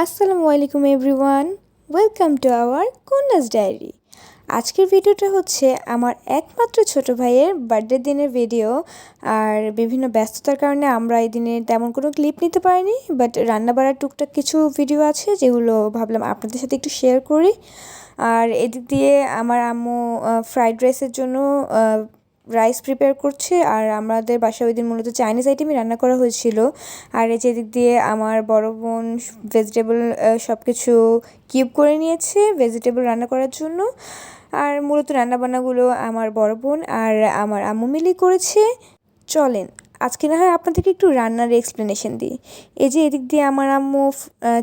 আসসালামু আলাইকুম everyone, welcome to our Kanya's diary. আজকের ভিডিওটা হচ্ছে আমার একমাত্র ছোট ভাইয়ের বার্থডে দিনের ভিডিও, আর বিভিন্ন ব্যস্ততার কারণে আমরা এই দিনে তেমন কোনো ক্লিপ নিতে পারিনি, বাট রান্না বাড়ার টুকটাক কিছু ভিডিও আছে যেগুলো ভাবলাম আপনাদের সাথে একটু শেয়ার করি। আর এদিক দিয়ে আমার আম্মু ফ্রাইড রাইসের জন্য রাইস প্রিপেয়ার করছে আর আমাদের বাসায় ওই দিন মূলত চাইনিজ আইটেমই রান্না করা হয়েছিল। আর এই যে দিক দিয়ে আমার বড় বোন ভেজিটেবল সব কিছু কিউব করে নিয়েছে ভেজিটেবল রান্না করার জন্য। আর মূলত রান্নাবান্নাগুলো আমার বড় বোন আর আমার আম্মু মিলি করেছে। চলেন, আজকে না হয় আপনাদেরকে একটু রান্নার এক্সপ্লেনেশন দিই। এই যে এদিক দিয়ে আমার আম্মু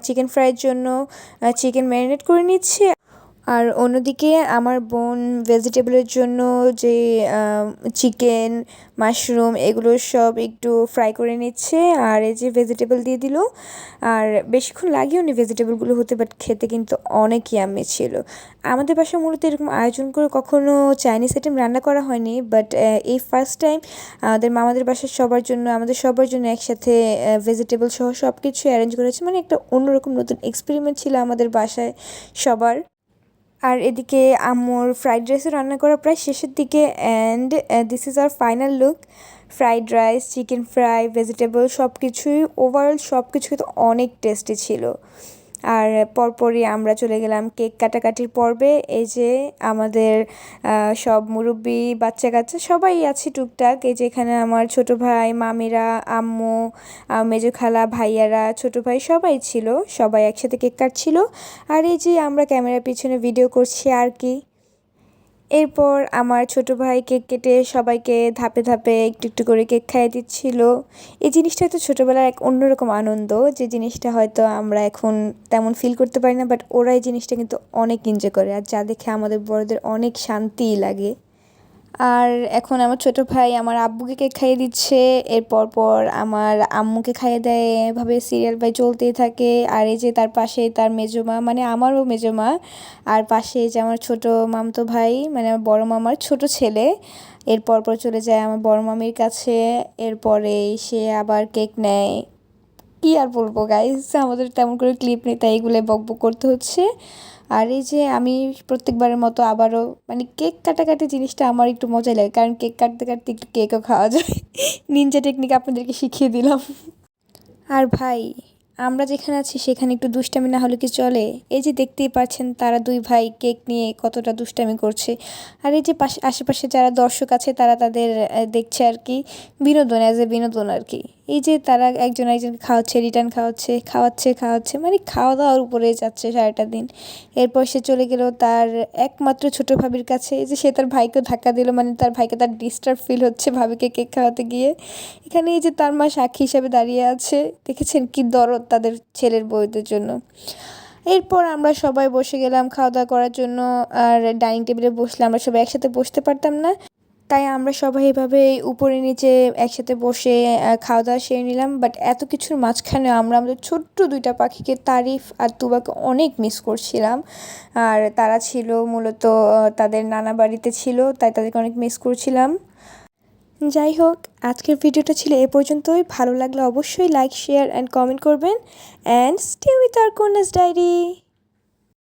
চিকেন ফ্রাইয়ের জন্য চিকেন ম্যারিনেট করে নিচ্ছে। আর অন্যদিকে আমার বোন ভেজিটেবলের জন্য যে চিকেন, মাশরুম এগুলো সব একটু ফ্রাই করে নিচ্ছে। আর এই যে ভেজিটেবল দিয়ে দিল। আর বেশিক্ষণ লাগেও নি ভেজিটেবলগুলো হতে, বাট খেতে কিন্তু অনেক ইয়ামি ছিল। আমাদের বাসায় মূলত এরকম আয়োজন করে কখনো চাইনিজ আইটেম রান্না করা হয়নি, বাট এই ফার্স্ট টাইম আমাদের মামাদের বাসার সবার জন্য, আমাদের সবার জন্য একসাথে ভেজিটেবল সহ সব কিছু অ্যারেঞ্জ করেছে মানে একটা অন্যরকম নতুন এক্সপেরিমেন্ট ছিল আমাদের বাসায় সবার। আর এদিকে আমার ফ্রাইড রাইসও রান্না করা প্রায় শেষের দিকে and this is our final look fried rice chicken fry vegetable সব কিছুই ওভারঅল সব কিছুই তো অনেক টেস্টি ছিল। আর পরপরই আমরা চলে গেলাম কেক কাটাকাটির পর্বে। এই যে আমাদের সব মুরব্বী বাচ্চা কাচ্চা সবাই আছে টুকটাক। এই যে এখানে আমার ছোট ভাই, মামিরা, আম্মু মেজো খালা, ভাইয়ারা, ছোট ভাই সবাই ছিল। সবাই একসাথে কেক কাটছিল। আর এই যে আমরা ক্যামেরার পিছনে ভিডিও করছি আর কি। এরপর আমার ছোট ভাই কেক কেটে সবাইকে ধাপে ধাপে একটু একটু করে কেক খাইয়ে দিচ্ছিল। এই জিনিসটা হয়তো ছোটোবেলার এক অন্যরকম আনন্দ, যে জিনিসটা হয়তো আমরা এখন তেমন ফিল করতে পারি না বাট ওরা এই জিনিসটা কিন্তু অনেক এনজয় করে, আর যা দেখে আমাদের বড়দের অনেক শান্তিই লাগে। আর এখন আমার ছোট ভাই আমার আব্বুকে কেক খাইয়ে দিচ্ছে। এরপর পর আমার আম্মুকে খাইয়ে দেয়। এভাবে সিরিয়াল বাই চলতেই থাকে। আর এই যে তার পাশে তার মেজমা মানে আমারও মেজমা। আর পাশে যে আমার ছোট মামতো ভাই মানে আমার বড় মামার ছোট ছেলে। এরপর পর চলে যায় আমার বড় মামির কাছে। এরপরে সে আবার কেক নেয়। কী আর বলব গাইজ আমাদের তেমন করে ক্লিপ নেই, তাই এগুলো বকবক করতে হচ্ছে। আর এই যে আমি প্রত্যেকবারের মতো আবারও মানে কেক কাটাকাটি জিনিসটা আমার একটু মজাই লাগে, কারণ কেক কাটতে কাটতে একটু কেকও খাওয়া যায়। নিনজা টেকনিক আপনাদেরকে শিখিয়ে দিলাম। আর ভাই, আমরা যেখানে আছি সেখানে একটু দুষ্টামি না হলে কি চলে? এই যে দেখতেই পাচ্ছেন তারা দুই ভাই কেক নিয়ে কতটা দুষ্টামি করছে। আর এই যে পাশে, আশেপাশে যারা দর্শক আছে তারা তাদের দেখছে আর কি, বিনোদন অ্যাজ এ বিনোদন আর কি। এই যে তারা একজন একজনকে খাওয়াচ্ছে রিটার্ন খাওয়াচ্ছে খাওয়াচ্ছে খাওয়াচ্ছে মানে খাওয়া দাওয়ার উপরে যাচ্ছে সারাটা দিন। এরপর সে চলে গেল তার একমাত্র ছোটো ভাবির কাছে। যে সে তার ভাইকে ধাক্কা দিল মানে তার ভাইকে তার ডিস্টার্ব ফিল হচ্ছে ভাবিকে কেক খাওয়াতে গিয়ে। এখানে এই যে তার মা সাক্ষী হিসাবে দাঁড়িয়ে আছে। দেখেছেন কি দরদ তাদের ছেলের বউদের জন্য। এরপর আমরা সবাই বসে গেলাম খাওয়া দাওয়া করার জন্য। আর ডাইনিং টেবিলে বসলে আমরা সবাই একসাথে বসতে পারতাম না। তাই আমরা সবাই এভাবে উপরে নিচে একসাথে বসে খাওয়া দাওয়া সেরে নিলাম। বাট এত কিছুর মাঝখানে আমরা আমাদের ছোট্ট দুইটা পাখিকে তারিফ আর তুবাকে অনেক মিস করছিলাম। আর তারা ছিল মূলত তাদের নানা বাড়িতে ছিল, তাই তাদেরকে অনেক মিস করছিলাম। যাই হোক, আজকের ভিডিওটা ছিল এ পর্যন্তই। ভালো লাগলে অবশ্যই লাইক শেয়ার অ্যান্ড কমেন্ট করবেন। And stay with our Kanya's diary